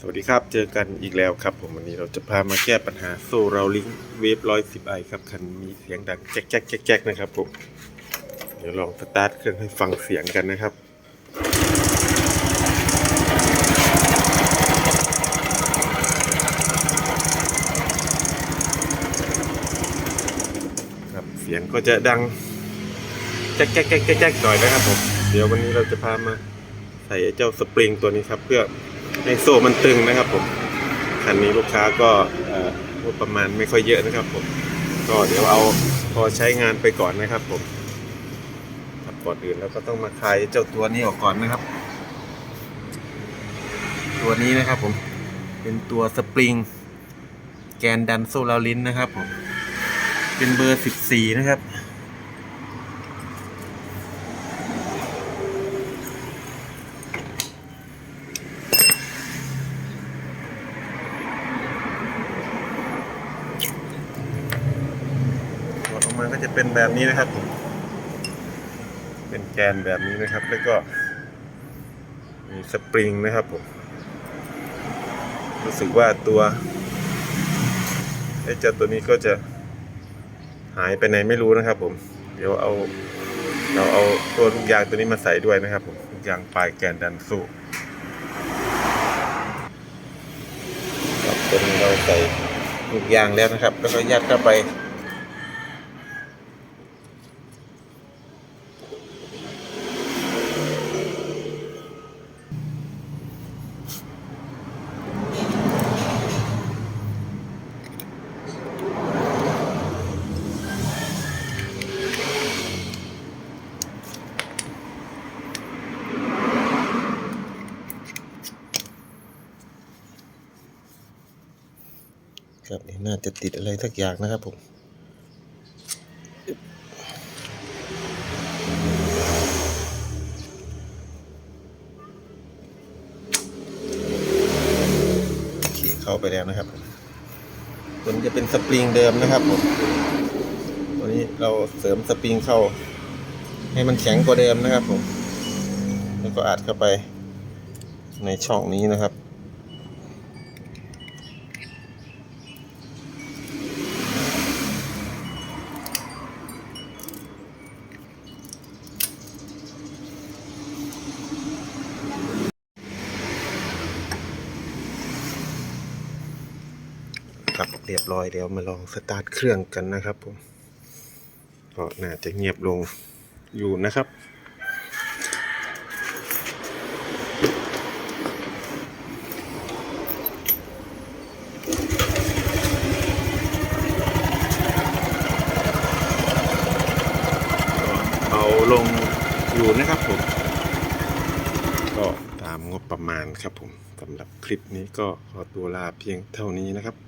สวัสดีครับ เจอกันอีกแล้วครับ ผมวันนี้เราจะพามาแก้ปัญหาโซ่เราลิงเวฟร้อยสิบไอครับ คันมีเสียงดังแจ๊กแจ๊กแจ๊กแจ๊กนะครับผม เดี๋ยวลองสตาร์ทเครื่องให้ฟังเสียงกันนะครับครับเสียงก็จะดังแจ๊กแจ๊กแจ๊กแจ๊กหน่อยนะครับผม เดี๋ยววันนี้เราจะพามาใส่เจ้าสปริงตัวนี้ครับเพื่อ ให้โซ่มันตึงนะครับผมคันนี้ลูกค้าก็ประมาณไม่ค่อยเยอะนะครับผมก็เดี๋ยวเอาพอใช้งานไปก่อนนะครับผมครับก่อนอื่นเราก็ต้องมาคลายเจ้าตัวนี้ออกก่อนนะครับ ตัวนี้นะครับผมเป็นตัวสปริงแกนดันโซลารินนะครับผมเป็นเบอร์ 14 นะครับ ถอดออกมาก็ จะเป็นแบบนี้นะครับ เป็นแกนแบบนี้นะครับ แล้วก็มีสปริงนะครับผม รู้สึกว่าตัวไอ้เจ้าตัวนี้ก็จะหายไปไหนไม่รู้นะครับ ผม เดี๋ยวเอาเราเอาตัวลูกยางตัวนี้มาใส่ด้วยนะครับ ผมลูกยางปลายแกนดันสู้ครับตัวนี้เราใส่ลูกยางแล้วนะครับ แล้วก็ยัดเข้าไป ครับนี่น่าจะติดอะไรสักอย่างนะครับผมโอเคเข้าไปแล้วนะครับมตัวนี้จะเป็นสปริงเดิมนะครับผมตัวนี้เราเสริมสปริงเข้า ให้มันแข็งกว่าเดิมนะครับผมแล้วก็อัดเข้าไปในช่องนี้นะครับ ครับเรียบร้อยเดี๋ยวมาลองสตาร์ทเครื่องกันนะครับผมก็น่าจะเงียบลงอยู่นะครับเอาลงอยู่นะครับผม ก็ตามงบประมาณครับผมสำหรับคลิปนี้ก็ขอตัวลาเพียงเท่านี้นะครับ